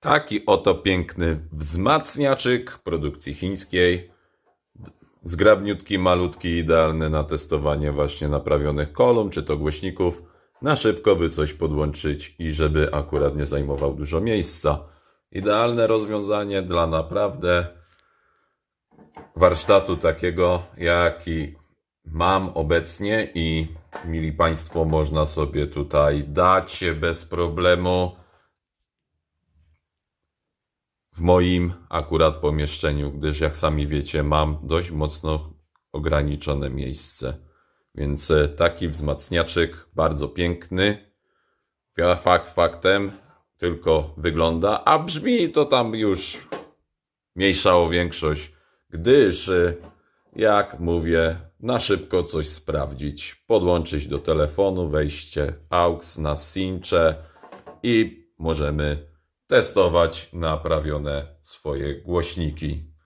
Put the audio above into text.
Taki oto piękny wzmacniaczyk produkcji chińskiej. Zgrabniutki, malutki, idealny na testowanie właśnie naprawionych kolumn czy to głośników. Na szybko, by coś podłączyć i żeby akurat nie zajmował dużo miejsca. Idealne rozwiązanie dla naprawdę warsztatu takiego, jaki mam obecnie i mili Państwo, można sobie tutaj dać bez problemu w moim akurat pomieszczeniu, gdyż jak sami wiecie, mam dość mocno ograniczone miejsce. Więc e, taki wzmacniaczyk bardzo piękny. Fakt faktem tylko wygląda, a brzmi to tam już mniejsza o większość, gdyż e, jak mówię, na szybko coś sprawdzić, podłączyć do telefonu, wejście AUX na Cincze i możemy testować naprawione swoje głośniki.